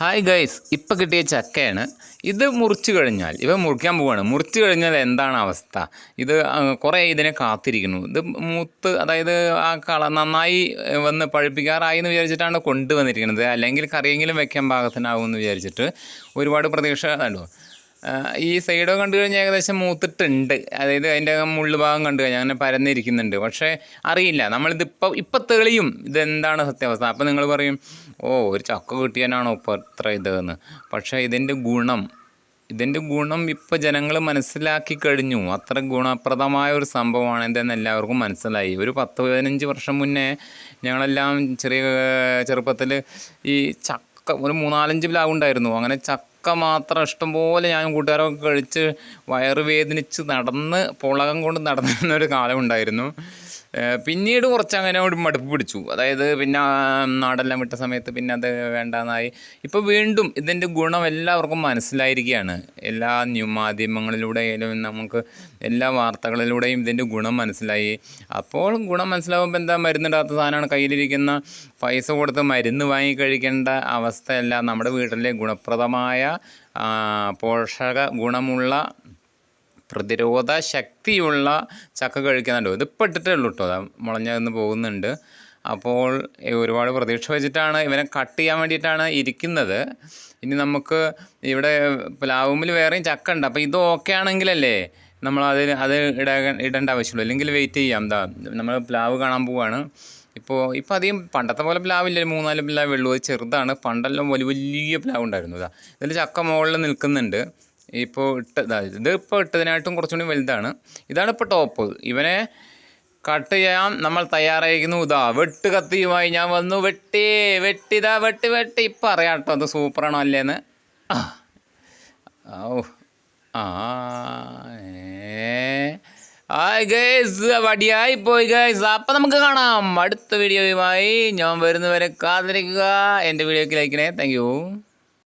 Hi guys ഇപ്പം കിട്ടിയ ചക്കയാണ്. ഇത് മുറിച്ചു കഴിഞ്ഞാൽ ഇവ മുറിക്കാൻ പോവാണ്. മുറിച്ചു കഴിഞ്ഞാൽ എന്താണ് അവസ്ഥ? ഇത് കുറേ ഇതിനെ കാത്തിരിക്കുന്നു. ഇത് മൂത്ത് അതായത് ആ കള നന്നായി വന്ന് പഴുപ്പിക്കാറായി എന്ന് വിചാരിച്ചിട്ടാണ് കൊണ്ടുവന്നിരിക്കുന്നത്. അല്ലെങ്കിൽ കറിയെങ്കിലും വെക്കാൻ പാകത്തിനാവും എന്ന് വിചാരിച്ചിട്ട് ഒരുപാട് പ്രതീക്ഷ കണ്ടു? ആ, ഈ സൈഡോ കണ്ടു കഴിഞ്ഞാൽ ഏകദേശം മൂത്തിട്ടുണ്ട്. അതായത് അതിന്റെ ഭാഗം കണ്ടു കഴിഞ്ഞാൽ അങ്ങനെ പരന്നിരിക്കുന്നുണ്ട്. പക്ഷേ അറിയില്ല. നമ്മളിത് ഇപ്പം തെളിയും ഇതെന്താണ് സത്യാവസ്ഥ? അപ്പം നിങ്ങൾ പറയും ഓ ഒരു ചക്ക കിട്ടിയാനാണോ ഇപ്പോൾ ഇത്ര ഇതെന്ന്? പക്ഷേ ഇതിന്റെ ഗുണം ഇതിന്റെ ഗുണം ഇപ്പോൾ ജനങ്ങൾ മനസ്സിലാക്കി കഴിഞ്ഞു. അത്ര ഗുണപ്രദമായ ഒരു സംഭവമാണ് ഇതെന്ന് എല്ലാവർക്കും മനസ്സിലായി. ഒരു പത്ത് പതിനഞ്ച് വർഷം മുന്നേ ഞങ്ങളെല്ലാം ചെറിയ ചെറുപ്പത്തിൽ ഈ ചക്ക ഒരു മൂന്നാലഞ്ച് പ്ലാവ് ഉണ്ടായിരുന്നു. അങ്ങനെ ചക്ക മാത്രം ഇഷ്ടംപോലെ ഞാൻ കൂട്ടുകാരൊക്കെ കഴിച്ച് വയറ് വേദനിച്ച് നടന്ന് പുളകം കൊണ്ട് നടന്നിരുന്ന ഒരു കാലം ഉണ്ടായിരുന്നു. ഏഹ് പിന്നീട് കുറച്ച് അങ്ങനെ ഒരു മടുപ്പ് പിടിച്ചു. അതായത് പിന്നെ നാടെല്ലാം വിട്ട സമയത്ത് പിന്നെ അത് വേണ്ടാന്നായി. ഇപ്പോൾ വീണ്ടും ഇതിന്റെ ഗുണം എല്ലാവർക്കും മനസ്സിലായിരിക്കുകയാണ്. എല്ലാ ന്യൂ മാധ്യമങ്ങളിലൂടെയായാലും നമുക്ക് എല്ലാ വാർത്തകളിലൂടെയും ഇതിന്റെ ഗുണം മനസ്സിലായി. അപ്പോൾ ഗുണം മനസ്സിലാവുമ്പോൾ എന്താ മരുന്നിടാത്ത സാധനമാണ്. കയ്യിലിരിക്കുന്ന പൈസ കൊടുത്ത് മരുന്ന് വാങ്ങി കഴിക്കേണ്ട അവസ്ഥയല്ല നമ്മുടെ വീട്ടിലെ ഗുണപ്രദമായ പോഷക ഗുണമുള്ള പ്രതിരോധ ശക്തിയുള്ള ചക്ക കഴിക്കുന്നുണ്ട്. ഇത് ഇട്ടിട്ടേ ഉള്ളൂ കേട്ടോ മുളഞ്ഞന്ന് പോകുന്നുണ്ട്. അപ്പോൾ ഒരുപാട് പ്രതീക്ഷ വെച്ചിട്ടാണ് ഇവനെ കട്ട് ചെയ്യാൻ വേണ്ടിയിട്ടാണ് ഇരിക്കുന്നത്. ഇനി നമുക്ക് ഇവിടെ പ്ലാവുമ്പിൽ വേറെയും ചക്ക ഉണ്ട്. അപ്പോൾ ഇത് ഓക്കെ ആണെങ്കിലല്ലേ നമ്മൾ അത് അത് ഇട ഇടേണ്ട ആവശ്യമുള്ളൂ. അല്ലെങ്കിൽ വെയിറ്റ് ചെയ്യാം. എന്താ നമ്മൾ പ്ലാവ് കാണാൻ പോവാണ്. ഇപ്പോൾ ഇപ്പോൾ അധികം പണ്ടത്തെ പോലെ പ്ലാവില്ല. മൂന്നാൽ പ്ലാവ് ഉള്ളൂ. അത് ചെറുതാണ്. പണ്ടെല്ലാം വലിയ വലിയ പ്ലാവ് ഉണ്ടായിരുന്നു. ഇതാ ഇതിൽ ചക്ക മുകളിൽ നിൽക്കുന്നുണ്ട്. ഇപ്പോൾ ഇട്ട ഇതാ ഇപ്പോൾ ഇട്ടതിനായിട്ടും കുറച്ചുകൂടി വലുതാണ്. ഇതാണ് ഇപ്പോൾ ടോപ്പ്. ഇവനെ കട്ട് ചെയ്യാൻ നമ്മൾ തയ്യാറായിരിക്കുന്നു. ഇതാ വെട്ട് കത്തിയുമായി ഞാൻ വന്നു. വെട്ടി വെട്ടിതാ വെട്ടി വെട്ടി. ഇപ്പം അറിയാം കേട്ടോ അത് സൂപ്പറാണോ അല്ലേന്ന്. ആ ഔ ആ ഹായ് ഗൈസ് വടിയായി പോയി ഗൈസ് അപ്പം നമുക്ക് കാണാം. അടുത്ത വീഡിയോയുമായി ഞാൻ വരുന്നവരെ കാത്തിരിക്കുക. എന്റെ വീഡിയോയ്ക്ക് ലൈക്കണേ താങ്ക് യു